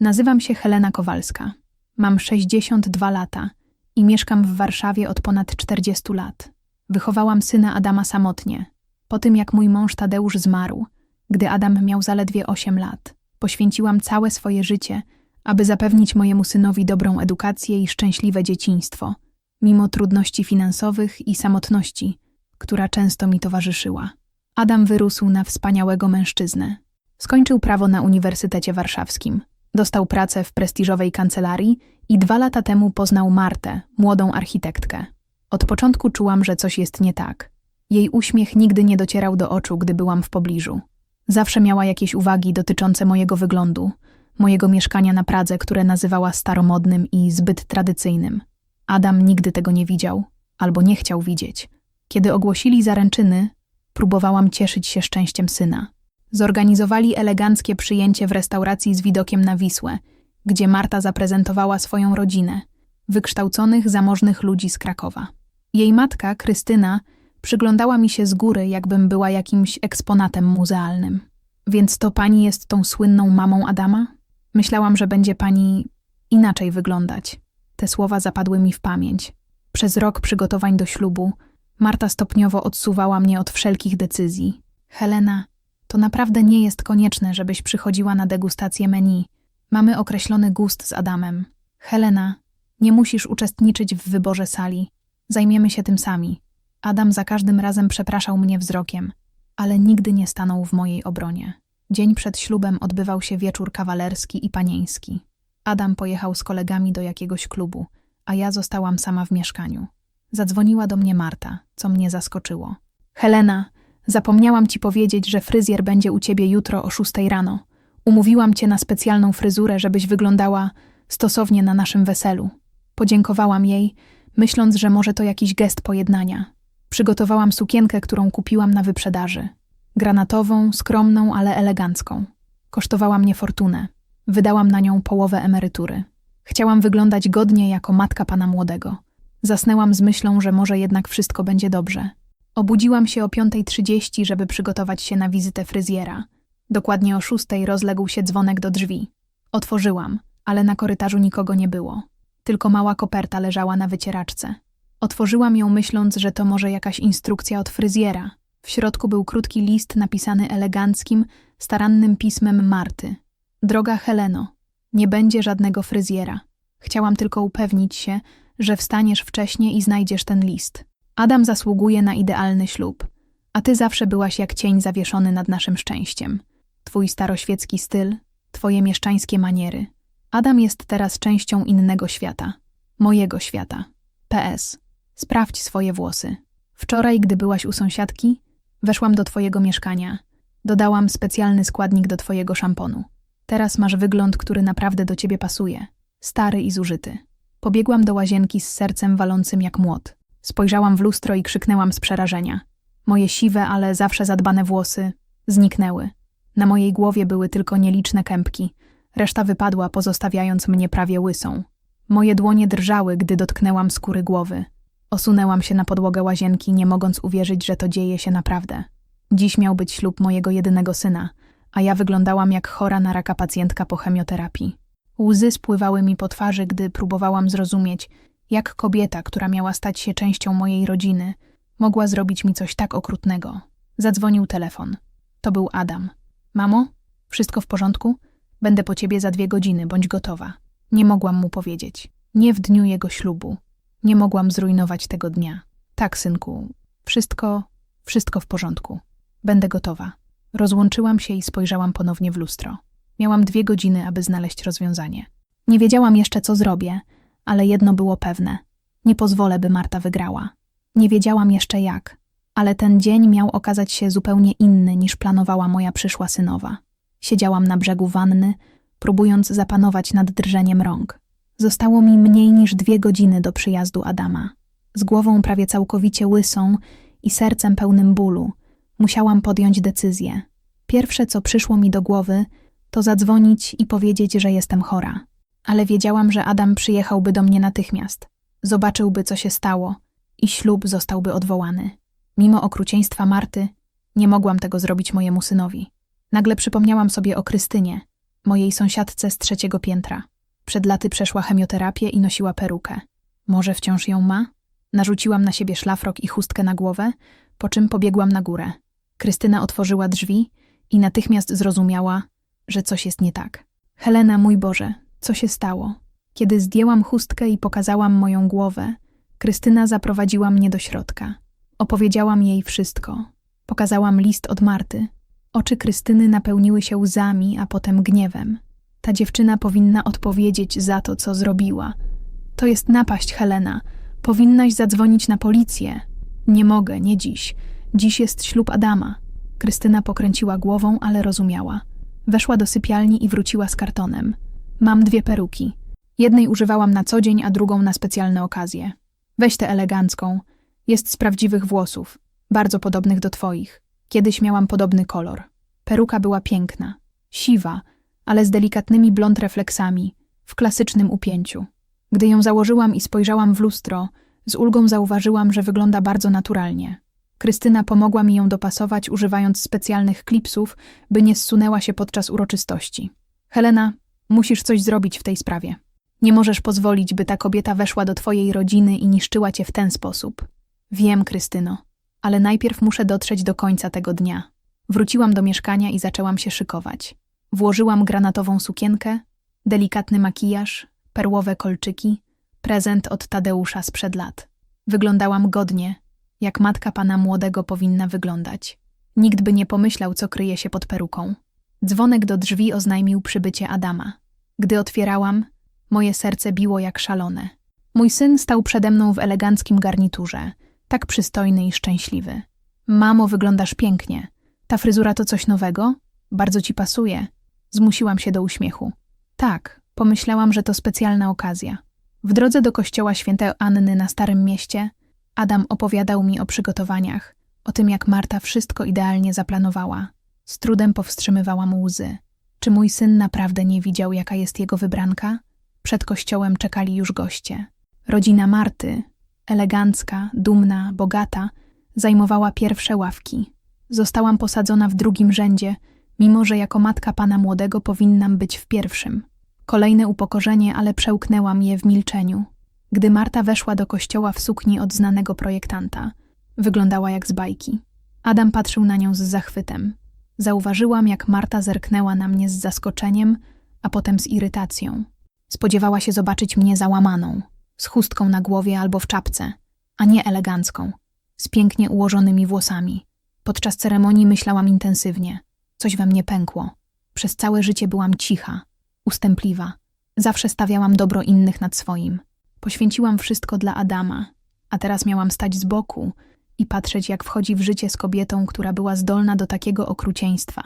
Nazywam się Helena Kowalska. Mam 62 lata i mieszkam w Warszawie od ponad 40 lat. Wychowałam syna Adama samotnie, po tym jak mój mąż Tadeusz zmarł, gdy Adam miał zaledwie 8 lat. Poświęciłam całe swoje życie, aby zapewnić mojemu synowi dobrą edukację i szczęśliwe dzieciństwo, mimo trudności finansowych i samotności, która często mi towarzyszyła. Adam wyrósł na wspaniałego mężczyznę. Skończył prawo na Uniwersytecie Warszawskim. Dostał pracę w prestiżowej kancelarii i dwa lata temu poznał Martę, młodą architektkę. Od początku czułam, że coś jest nie tak. Jej uśmiech nigdy nie docierał do oczu, gdy byłam w pobliżu. Zawsze miała jakieś uwagi dotyczące mojego wyglądu, mojego mieszkania na Pradze, które nazywała staromodnym i zbyt tradycyjnym. Adam nigdy tego nie widział, albo nie chciał widzieć. Kiedy ogłosili zaręczyny, próbowałam cieszyć się szczęściem syna. Zorganizowali eleganckie przyjęcie w restauracji z widokiem na Wisłę, gdzie Marta zaprezentowała swoją rodzinę, wykształconych, zamożnych ludzi z Krakowa. Jej matka, Krystyna, przyglądała mi się z góry, jakbym była jakimś eksponatem muzealnym. Więc to pani jest tą słynną mamą Adama? Myślałam, że będzie pani inaczej wyglądać. Te słowa zapadły mi w pamięć. Przez rok przygotowań do ślubu Marta stopniowo odsuwała mnie od wszelkich decyzji. Helena, to naprawdę nie jest konieczne, żebyś przychodziła na degustację menu. Mamy określony gust z Adamem. Helena, nie musisz uczestniczyć w wyborze sali. Zajmiemy się tym sami. Adam za każdym razem przepraszał mnie wzrokiem, ale nigdy nie stanął w mojej obronie. Dzień przed ślubem odbywał się wieczór kawalerski i panieński. Adam pojechał z kolegami do jakiegoś klubu, a ja zostałam sama w mieszkaniu. Zadzwoniła do mnie Marta, co mnie zaskoczyło. Helena, zapomniałam ci powiedzieć, że fryzjer będzie u ciebie jutro o szóstej rano. Umówiłam cię na specjalną fryzurę, żebyś wyglądała stosownie na naszym weselu. Podziękowałam jej, myśląc, że może to jakiś gest pojednania. Przygotowałam sukienkę, którą kupiłam na wyprzedaży. Granatową, skromną, ale elegancką. Kosztowała mnie fortunę. Wydałam na nią połowę emerytury. Chciałam wyglądać godnie jako matka pana młodego. Zasnęłam z myślą, że może jednak wszystko będzie dobrze. Obudziłam się o 5.30, żeby przygotować się na wizytę fryzjera. Dokładnie o 6.00 rozległ się dzwonek do drzwi. Otworzyłam, ale na korytarzu nikogo nie było. Tylko mała koperta leżała na wycieraczce. Otworzyłam ją myśląc, że to może jakaś instrukcja od fryzjera. W środku był krótki list napisany eleganckim, starannym pismem Marty. Droga Heleno, nie będzie żadnego fryzjera. Chciałam tylko upewnić się, że wstaniesz wcześnie i znajdziesz ten list. Adam zasługuje na idealny ślub, a ty zawsze byłaś jak cień zawieszony nad naszym szczęściem. Twój staroświecki styl, twoje mieszczańskie maniery. Adam jest teraz częścią innego świata. Mojego świata. PS. Sprawdź swoje włosy. Wczoraj, gdy byłaś u sąsiadki, weszłam do twojego mieszkania. Dodałam specjalny składnik do twojego szamponu. Teraz masz wygląd, który naprawdę do ciebie pasuje. Stary i zużyty. Pobiegłam do łazienki z sercem walącym jak młot. Spojrzałam w lustro i krzyknęłam z przerażenia. Moje siwe, ale zawsze zadbane włosy zniknęły. Na mojej głowie były tylko nieliczne kępki. Reszta wypadła, pozostawiając mnie prawie łysą. Moje dłonie drżały, gdy dotknęłam skóry głowy. Osunęłam się na podłogę łazienki, nie mogąc uwierzyć, że to dzieje się naprawdę. Dziś miał być ślub mojego jedynego syna, a ja wyglądałam jak chora na raka pacjentka po chemioterapii. Łzy spływały mi po twarzy, gdy próbowałam zrozumieć, jak kobieta, która miała stać się częścią mojej rodziny, mogła zrobić mi coś tak okrutnego. Zadzwonił telefon. To był Adam. Mamo, wszystko w porządku? Będę po ciebie za dwie godziny, bądź gotowa. Nie mogłam mu powiedzieć. Nie w dniu jego ślubu. Nie mogłam zrujnować tego dnia. Tak, synku, wszystko, wszystko w porządku. Będę gotowa. Rozłączyłam się i spojrzałam ponownie w lustro. Miałam dwie godziny, aby znaleźć rozwiązanie. Nie wiedziałam jeszcze, co zrobię, ale jedno było pewne. Nie pozwolę, by Marta wygrała. Nie wiedziałam jeszcze jak, ale ten dzień miał okazać się zupełnie inny niż planowała moja przyszła synowa. Siedziałam na brzegu wanny, próbując zapanować nad drżeniem rąk. Zostało mi mniej niż dwie godziny do przyjazdu Adama. Z głową prawie całkowicie łysą i sercem pełnym bólu musiałam podjąć decyzję. Pierwsze, co przyszło mi do głowy, to zadzwonić i powiedzieć, że jestem chora. Ale wiedziałam, że Adam przyjechałby do mnie natychmiast. Zobaczyłby, co się stało i ślub zostałby odwołany. Mimo okrucieństwa Marty, nie mogłam tego zrobić mojemu synowi. Nagle przypomniałam sobie o Krystynie, mojej sąsiadce z trzeciego piętra. Przed laty przeszła chemioterapię i nosiła perukę. Może wciąż ją ma? Narzuciłam na siebie szlafrok i chustkę na głowę, po czym pobiegłam na górę. Krystyna otworzyła drzwi i natychmiast zrozumiała, że coś jest nie tak. Helena, mój Boże, co się stało? Kiedy zdjęłam chustkę i pokazałam moją głowę, Krystyna zaprowadziła mnie do środka. Opowiedziałam jej wszystko. Pokazałam list od Marty. Oczy Krystyny napełniły się łzami, a potem gniewem. Ta dziewczyna powinna odpowiedzieć za to, co zrobiła. To jest napaść, Helena. Powinnaś zadzwonić na policję. Nie mogę, nie dziś. Dziś jest ślub Adama. Krystyna pokręciła głową, ale rozumiała. Weszła do sypialni i wróciła z kartonem. Mam dwie peruki. Jednej używałam na co dzień, a drugą na specjalne okazje. Weź tę elegancką. Jest z prawdziwych włosów, bardzo podobnych do twoich. Kiedyś miałam podobny kolor. Peruka była piękna, siwa, ale z delikatnymi blond refleksami, w klasycznym upięciu. Gdy ją założyłam i spojrzałam w lustro, z ulgą zauważyłam, że wygląda bardzo naturalnie. Krystyna pomogła mi ją dopasować, używając specjalnych klipsów, by nie zsunęła się podczas uroczystości. Helena, musisz coś zrobić w tej sprawie. Nie możesz pozwolić, by ta kobieta weszła do twojej rodziny i niszczyła cię w ten sposób. Wiem, Krystyno, ale najpierw muszę dotrzeć do końca tego dnia. Wróciłam do mieszkania i zaczęłam się szykować. Włożyłam granatową sukienkę, delikatny makijaż, perłowe kolczyki, prezent od Tadeusza sprzed lat. Wyglądałam godnie, jak matka pana młodego powinna wyglądać. Nikt by nie pomyślał, co kryje się pod peruką. Dzwonek do drzwi oznajmił przybycie Adama. Gdy otwierałam, moje serce biło jak szalone. Mój syn stał przede mną w eleganckim garniturze, tak przystojny i szczęśliwy. Mamo, wyglądasz pięknie. Ta fryzura to coś nowego? Bardzo ci pasuje. Zmusiłam się do uśmiechu. Tak, pomyślałam, że to specjalna okazja. W drodze do kościoła świętej Anny na Starym Mieście Adam opowiadał mi o przygotowaniach, o tym jak Marta wszystko idealnie zaplanowała. Z trudem powstrzymywałam łzy. Czy mój syn naprawdę nie widział, jaka jest jego wybranka? Przed kościołem czekali już goście. Rodzina Marty, elegancka, dumna, bogata, zajmowała pierwsze ławki. Zostałam posadzona w drugim rzędzie, mimo że jako matka pana młodego powinnam być w pierwszym. Kolejne upokorzenie, ale przełknęłam je w milczeniu. Gdy Marta weszła do kościoła w sukni od znanego projektanta, wyglądała jak z bajki. Adam patrzył na nią z zachwytem. Zauważyłam, jak Marta zerknęła na mnie z zaskoczeniem, a potem z irytacją. Spodziewała się zobaczyć mnie załamaną, z chustką na głowie albo w czapce, a nie elegancką, z pięknie ułożonymi włosami. Podczas ceremonii myślałam intensywnie. Coś we mnie pękło. Przez całe życie byłam cicha, ustępliwa. Zawsze stawiałam dobro innych nad swoim. Poświęciłam wszystko dla Adama, a teraz miałam stać z boku i patrzeć, jak wchodzi w życie z kobietą, która była zdolna do takiego okrucieństwa.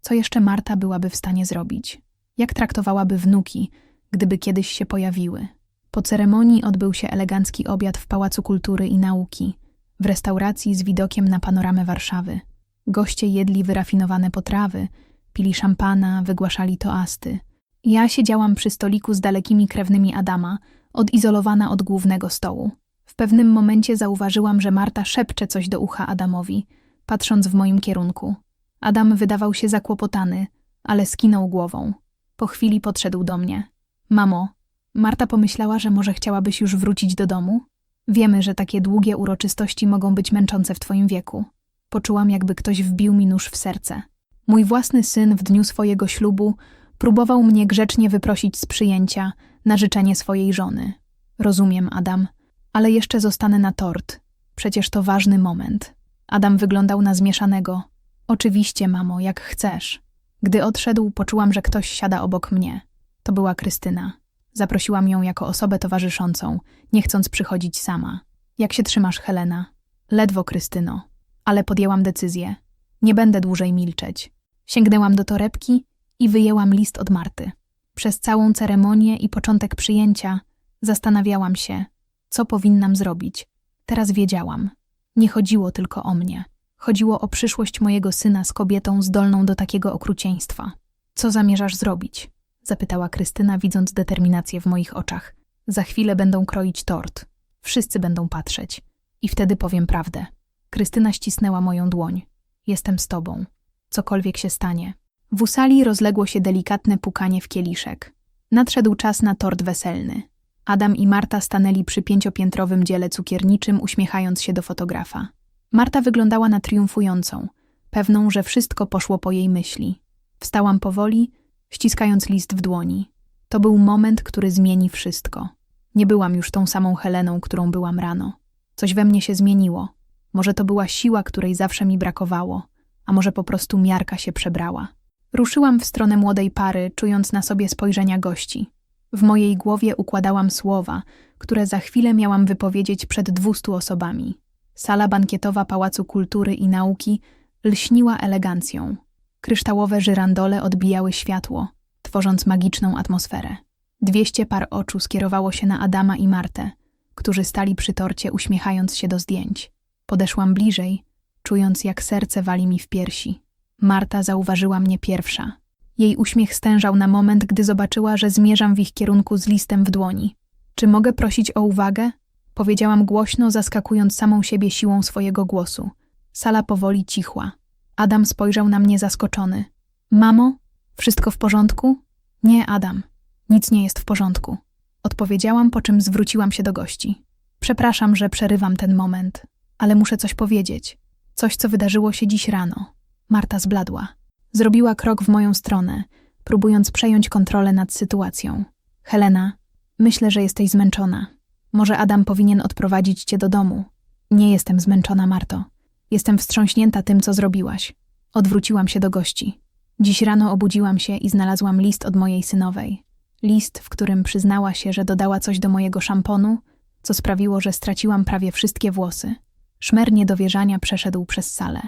Co jeszcze Marta byłaby w stanie zrobić? Jak traktowałaby wnuki, gdyby kiedyś się pojawiły? Po ceremonii odbył się elegancki obiad w Pałacu Kultury i Nauki, w restauracji z widokiem na panoramę Warszawy. Goście jedli wyrafinowane potrawy, pili szampana, wygłaszali toasty. Ja siedziałam przy stoliku z dalekimi krewnymi Adama, odizolowana od głównego stołu. Pewnym momencie zauważyłam, że Marta szepcze coś do ucha Adamowi, patrząc w moim kierunku. Adam wydawał się zakłopotany, ale skinął głową. Po chwili podszedł do mnie. Mamo, Marta pomyślała, że może chciałabyś już wrócić do domu? Wiemy, że takie długie uroczystości mogą być męczące w twoim wieku. Poczułam, jakby ktoś wbił mi nóż w serce. Mój własny syn w dniu swojego ślubu próbował mnie grzecznie wyprosić z przyjęcia na życzenie swojej żony. Rozumiem, Adam, ale jeszcze zostanę na tort. Przecież to ważny moment. Adam wyglądał na zmieszanego. Oczywiście, mamo, jak chcesz. Gdy odszedł, poczułam, że ktoś siada obok mnie. To była Krystyna. Zaprosiłam ją jako osobę towarzyszącą, nie chcąc przychodzić sama. Jak się trzymasz, Helena? Ledwo, Krystyno. Ale podjęłam decyzję. Nie będę dłużej milczeć. Sięgnęłam do torebki i wyjęłam list od Marty. Przez całą ceremonię i początek przyjęcia zastanawiałam się, co powinnam zrobić. Teraz wiedziałam. Nie chodziło tylko o mnie. Chodziło o przyszłość mojego syna z kobietą zdolną do takiego okrucieństwa. Co zamierzasz zrobić? zapytała Krystyna, widząc determinację w moich oczach. Za chwilę będą kroić tort. Wszyscy będą patrzeć. I wtedy powiem prawdę. Krystyna ścisnęła moją dłoń. Jestem z tobą. Cokolwiek się stanie, W usali rozległo się delikatne pukanie w kieliszek. Nadszedł czas na tort weselny. Adam i Marta stanęli przy pięciopiętrowym dziele cukierniczym, uśmiechając się do fotografa. Marta wyglądała na triumfującą, pewną, że wszystko poszło po jej myśli. Wstałam powoli, ściskając list w dłoni. To był moment, który zmieni wszystko. Nie byłam już tą samą Heleną, którą byłam rano. Coś we mnie się zmieniło. Może to była siła, której zawsze mi brakowało, a może po prostu miarka się przebrała. Ruszyłam w stronę młodej pary, czując na sobie spojrzenia gości. W mojej głowie układałam słowa, które za chwilę miałam wypowiedzieć przed dwustu osobami. Sala bankietowa Pałacu Kultury i Nauki lśniła elegancją. Kryształowe żyrandole odbijały światło, tworząc magiczną atmosferę. Dwieście par oczu skierowało się na Adama i Martę, którzy stali przy torcie, uśmiechając się do zdjęć. Podeszłam bliżej, czując jak serce wali mi w piersi. Marta zauważyła mnie pierwsza. Jej uśmiech stężał na moment, gdy zobaczyła, że zmierzam w ich kierunku z listem w dłoni. Czy mogę prosić o uwagę? Powiedziałam głośno, zaskakując samą siebie siłą swojego głosu. Sala powoli cichła. Adam spojrzał na mnie zaskoczony. Mamo, wszystko w porządku? Nie, Adam. Nic nie jest w porządku. Odpowiedziałam, po czym zwróciłam się do gości. Przepraszam, że przerywam ten moment, ale muszę coś powiedzieć. Coś, co wydarzyło się dziś rano. Marta zbladła. Zrobiła krok w moją stronę, próbując przejąć kontrolę nad sytuacją. Helena, myślę, że jesteś zmęczona. Może Adam powinien odprowadzić cię do domu. Nie jestem zmęczona, Marto. Jestem wstrząśnięta tym, co zrobiłaś. Odwróciłam się do gości. Dziś rano obudziłam się i znalazłam list od mojej synowej. List, w którym przyznała się, że dodała coś do mojego szamponu, co sprawiło, że straciłam prawie wszystkie włosy. Szmer niedowierzania przeszedł przez salę.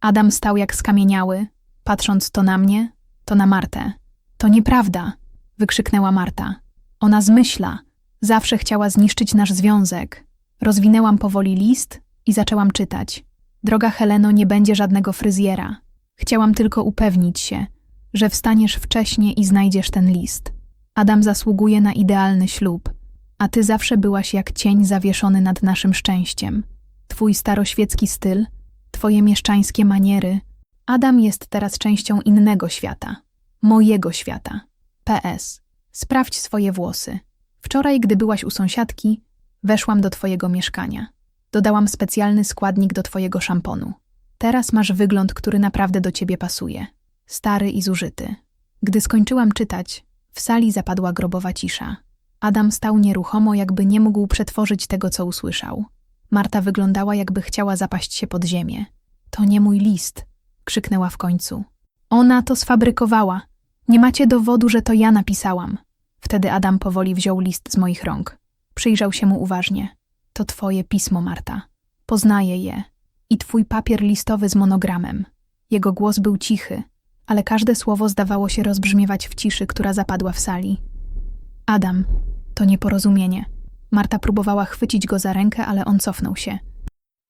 Adam stał jak skamieniały, patrząc to na mnie, to na Martę. To nieprawda, wykrzyknęła Marta. Ona zmyśla. Zawsze chciała zniszczyć nasz związek. Rozwinęłam powoli list i zaczęłam czytać. Droga Heleno, nie będzie żadnego fryzjera. Chciałam tylko upewnić się, że wstaniesz wcześnie i znajdziesz ten list. Adam zasługuje na idealny ślub, a ty zawsze byłaś jak cień zawieszony nad naszym szczęściem. Twój staroświecki styl, twoje mieszczańskie maniery. Adam jest teraz częścią innego świata, mojego świata. PS. Sprawdź swoje włosy. Wczoraj, gdy byłaś u sąsiadki, weszłam do twojego mieszkania. Dodałam specjalny składnik do twojego szamponu. Teraz masz wygląd, który naprawdę do ciebie pasuje. Stary i zużyty. Gdy skończyłam czytać, w sali zapadła grobowa cisza. Adam stał nieruchomo, jakby nie mógł przetworzyć tego, co usłyszał. Marta wyglądała, jakby chciała zapaść się pod ziemię. To nie mój list, krzyknęła w końcu. Ona to sfabrykowała. Nie macie dowodu, że to ja napisałam. Wtedy Adam powoli wziął list z moich rąk. Przyjrzał się mu uważnie. To twoje pismo, Marta. Poznaję je. I twój papier listowy z monogramem. Jego głos był cichy, ale każde słowo zdawało się rozbrzmiewać w ciszy, która zapadła w sali. Adam, to nieporozumienie. Marta próbowała chwycić go za rękę, ale on cofnął się.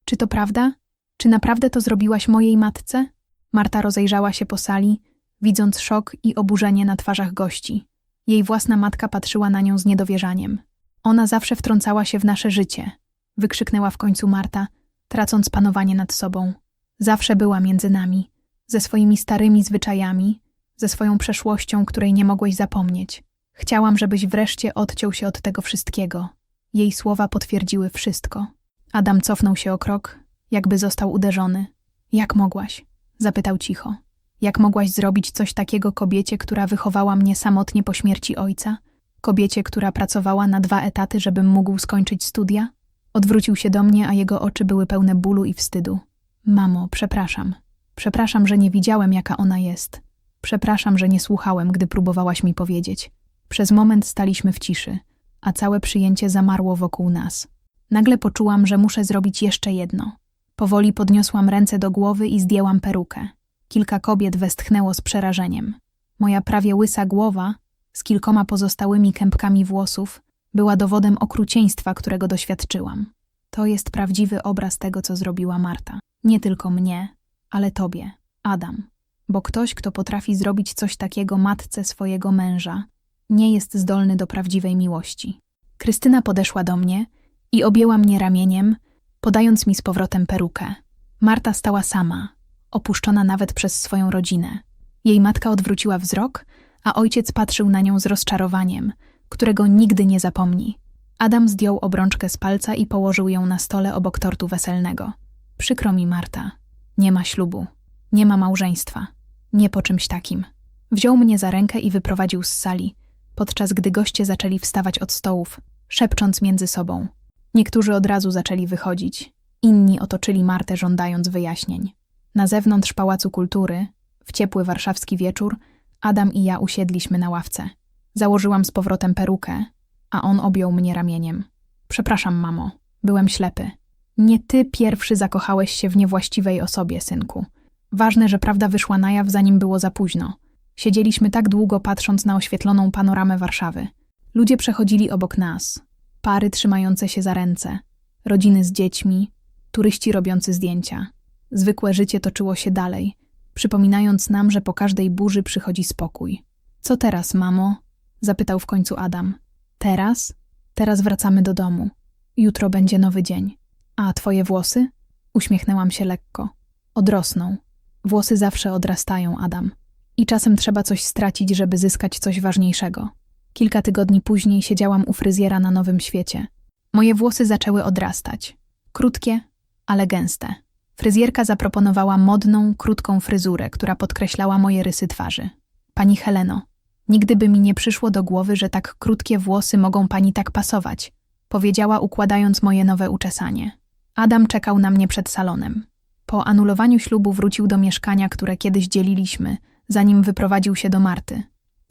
Czy to prawda? Czy naprawdę to zrobiłaś mojej matce? Marta rozejrzała się po sali, widząc szok i oburzenie na twarzach gości. Jej własna matka patrzyła na nią z niedowierzaniem. Ona zawsze wtrącała się w nasze życie, wykrzyknęła w końcu Marta, tracąc panowanie nad sobą. Zawsze była między nami, ze swoimi starymi zwyczajami, ze swoją przeszłością, której nie mogłeś zapomnieć. Chciałam, żebyś wreszcie odciął się od tego wszystkiego. Jej słowa potwierdziły wszystko. Adam cofnął się o krok, jakby został uderzony. Jak mogłaś? Zapytał cicho. Jak mogłaś zrobić coś takiego kobiecie, która wychowała mnie samotnie po śmierci ojca? Kobiecie, która pracowała na dwa etaty, żebym mógł skończyć studia? Odwrócił się do mnie, a jego oczy były pełne bólu i wstydu. Mamo, przepraszam. Przepraszam, że nie widziałem, jaka ona jest. Przepraszam, że nie słuchałem, gdy próbowałaś mi powiedzieć. Przez moment staliśmy w ciszy, a całe przyjęcie zamarło wokół nas. Nagle poczułam, że muszę zrobić jeszcze jedno. Powoli podniosłam ręce do głowy i zdjęłam perukę. Kilka kobiet westchnęło z przerażeniem. Moja prawie łysa głowa, z kilkoma pozostałymi kępkami włosów, była dowodem okrucieństwa, którego doświadczyłam. To jest prawdziwy obraz tego, co zrobiła Marta. Nie tylko mnie, ale tobie, Adam. Bo ktoś, kto potrafi zrobić coś takiego matce swojego męża, nie jest zdolny do prawdziwej miłości. Krystyna podeszła do mnie i objęła mnie ramieniem, podając mi z powrotem perukę. Marta stała sama, opuszczona nawet przez swoją rodzinę. Jej matka odwróciła wzrok, a ojciec patrzył na nią z rozczarowaniem, którego nigdy nie zapomni. Adam zdjął obrączkę z palca i położył ją na stole obok tortu weselnego. Przykro mi, Marta. Nie ma ślubu. Nie ma małżeństwa. Nie po czymś takim. Wziął mnie za rękę i wyprowadził z sali, podczas gdy goście zaczęli wstawać od stołów, szepcząc między sobą. Niektórzy od razu zaczęli wychodzić, inni otoczyli Martę żądając wyjaśnień. Na zewnątrz Pałacu Kultury, w ciepły warszawski wieczór, Adam i ja usiedliśmy na ławce. Założyłam z powrotem perukę, a on objął mnie ramieniem. Przepraszam, mamo, byłem ślepy. Nie ty pierwszy zakochałeś się w niewłaściwej osobie, synku. Ważne, że prawda wyszła na jaw, zanim było za późno. Siedzieliśmy tak długo patrząc na oświetloną panoramę Warszawy. Ludzie przechodzili obok nas. Pary trzymające się za ręce, rodziny z dziećmi, turyści robiący zdjęcia. Zwykłe życie toczyło się dalej, przypominając nam, że po każdej burzy przychodzi spokój. Co teraz, mamo? zapytał w końcu Adam. Teraz? Teraz wracamy do domu. Jutro będzie nowy dzień. A twoje włosy? Uśmiechnęłam się lekko. Odrosną. Włosy zawsze odrastają, Adam. I czasem trzeba coś stracić, żeby zyskać coś ważniejszego. Kilka tygodni później siedziałam u fryzjera na Nowym Świecie. Moje włosy zaczęły odrastać. Krótkie, ale gęste. Fryzjerka zaproponowała modną, krótką fryzurę, która podkreślała moje rysy twarzy. Pani Heleno, nigdy by mi nie przyszło do głowy, że tak krótkie włosy mogą pani tak pasować, powiedziała układając moje nowe uczesanie. Adam czekał na mnie przed salonem. Po anulowaniu ślubu wrócił do mieszkania, które kiedyś dzieliliśmy, zanim wyprowadził się do Marty.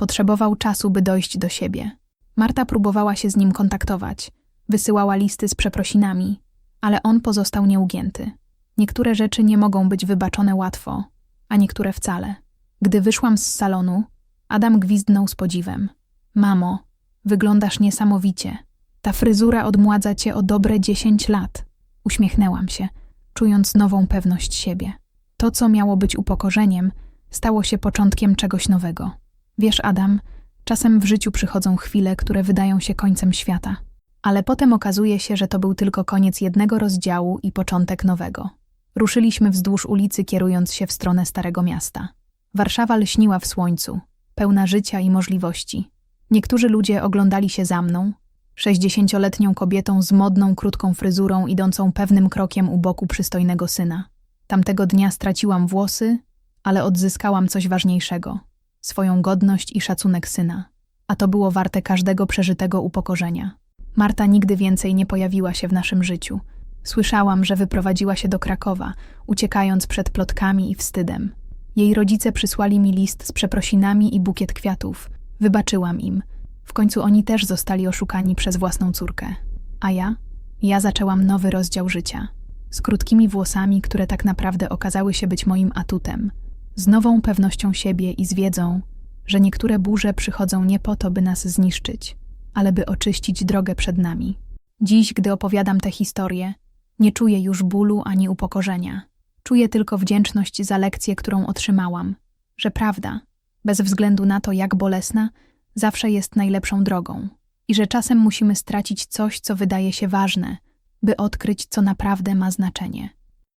Potrzebował czasu, by dojść do siebie. Marta próbowała się z nim kontaktować, wysyłała listy z przeprosinami, ale on pozostał nieugięty. Niektóre rzeczy nie mogą być wybaczone łatwo, a niektóre wcale. Gdy wyszłam z salonu, Adam gwizdnął z podziwem. Mamo, wyglądasz niesamowicie. Ta fryzura odmładza cię o dobre dziesięć lat. Uśmiechnęłam się, czując nową pewność siebie. To, co miało być upokorzeniem, stało się początkiem czegoś nowego. Wiesz, Adam, czasem w życiu przychodzą chwile, które wydają się końcem świata, ale potem okazuje się, że to był tylko koniec jednego rozdziału i początek nowego. Ruszyliśmy wzdłuż ulicy, kierując się w stronę Starego Miasta. Warszawa lśniła w słońcu, pełna życia i możliwości. Niektórzy ludzie oglądali się za mną, sześćdziesięcioletnią kobietą z modną, krótką fryzurą, idącą pewnym krokiem u boku przystojnego syna. Tamtego dnia straciłam włosy, ale odzyskałam coś ważniejszego swoją godność i szacunek syna. A to było warte każdego przeżytego upokorzenia. Marta nigdy więcej nie pojawiła się w naszym życiu. Słyszałam, że wyprowadziła się do Krakowa, uciekając przed plotkami i wstydem. Jej rodzice przysłali mi list z przeprosinami i bukiet kwiatów. Wybaczyłam im. W końcu oni też zostali oszukani przez własną córkę. A ja? Ja zaczęłam nowy rozdział życia. Z krótkimi włosami, które tak naprawdę okazały się być moim atutem. Z nową pewnością siebie i z wiedzą, że niektóre burze przychodzą nie po to, by nas zniszczyć, ale by oczyścić drogę przed nami. Dziś, gdy opowiadam tę historię, nie czuję już bólu ani upokorzenia. Czuję tylko wdzięczność za lekcję, którą otrzymałam, że prawda, bez względu na to, jak bolesna, zawsze jest najlepszą drogą i że czasem musimy stracić coś, co wydaje się ważne, by odkryć, co naprawdę ma znaczenie.